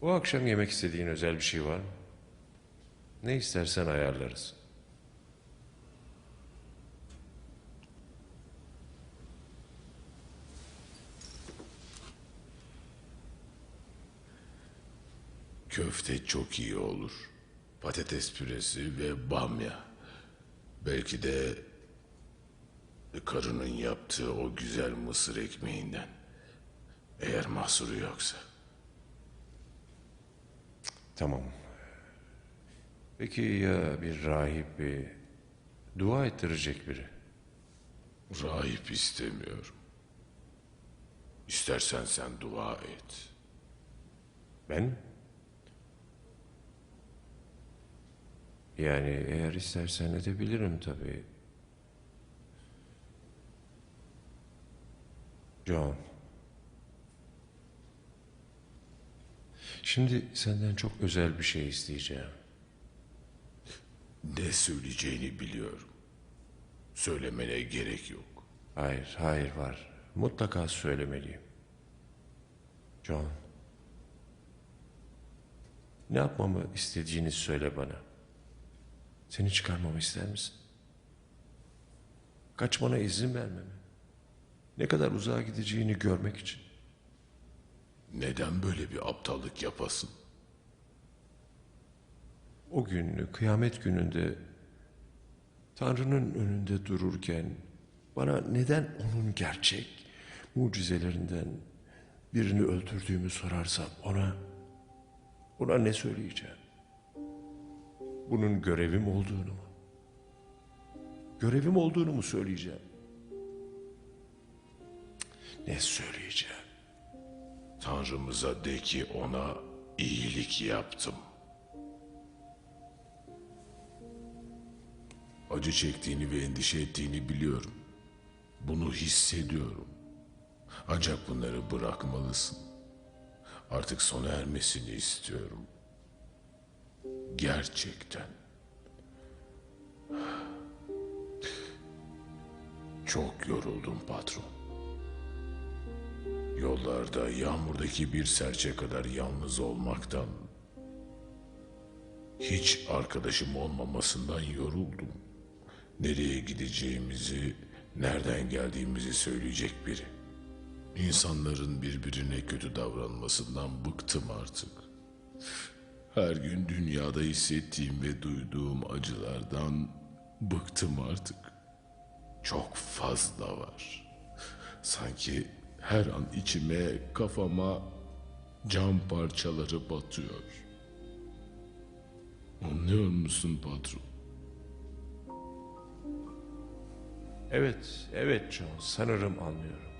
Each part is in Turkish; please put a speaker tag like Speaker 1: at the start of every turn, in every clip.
Speaker 1: Bu akşam yemek istediğin özel bir şey var mı? Ne istersen ayarlarız.
Speaker 2: Köfte çok iyi olur. Patates püresi ve bamya. Belki de karının yaptığı o güzel mısır ekmeğinden. Eğer mahsuru yoksa.
Speaker 1: Tamam. Peki ya bir rahip bir dua ettirecek biri?
Speaker 2: Rahip istemiyorum. İstersen sen dua et.
Speaker 1: Ben? Yani eğer istersen edebilirim tabii. John. Şimdi senden çok özel bir şey isteyeceğim.
Speaker 2: Ne söyleyeceğini biliyorum. Söylemene gerek yok.
Speaker 1: Hayır, hayır var. Mutlaka söylemeliyim. John. Ne yapmamı istediğini söyle bana. Seni çıkarmamı ister misin? Kaçmana izin vermemi. Ne kadar uzağa gideceğini görmek için.
Speaker 2: Neden böyle bir aptallık yapasın?
Speaker 1: O gün kıyamet gününde Tanrı'nın önünde dururken bana neden onun gerçek mucizelerinden birini öldürdüğümü sorarsam ona ona ne söyleyeceğim? Bunun görevim olduğunu mu? Görevim olduğunu mu söyleyeceğim? Ne söyleyeceğim?
Speaker 2: Tanrımıza de ki ona iyilik yaptım. Acı çektiğini ve endişe ettiğini biliyorum. Bunu hissediyorum. Ancak bunları bırakmalısın. Artık sona ermesini istiyorum. Gerçekten. Çok yoruldum patron. Yollarda yağmurdaki bir serçe kadar yalnız olmaktan, hiç arkadaşım olmamasından yoruldum. Nereye gideceğimizi, nereden geldiğimizi söyleyecek biri. İnsanların birbirine kötü davranmasından bıktım artık. Her gün dünyada hissettiğim ve duyduğum acılardan bıktım artık. Çok fazla var. Sanki her an içime, kafama cam parçaları batıyor. Anlıyor musun patron?
Speaker 1: Evet, evet John, sanırım anlıyorum.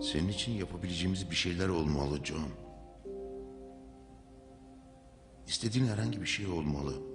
Speaker 3: Senin için yapabileceğimiz bir şeyler olmalı John. İstediğin herhangi bir şey olmalı.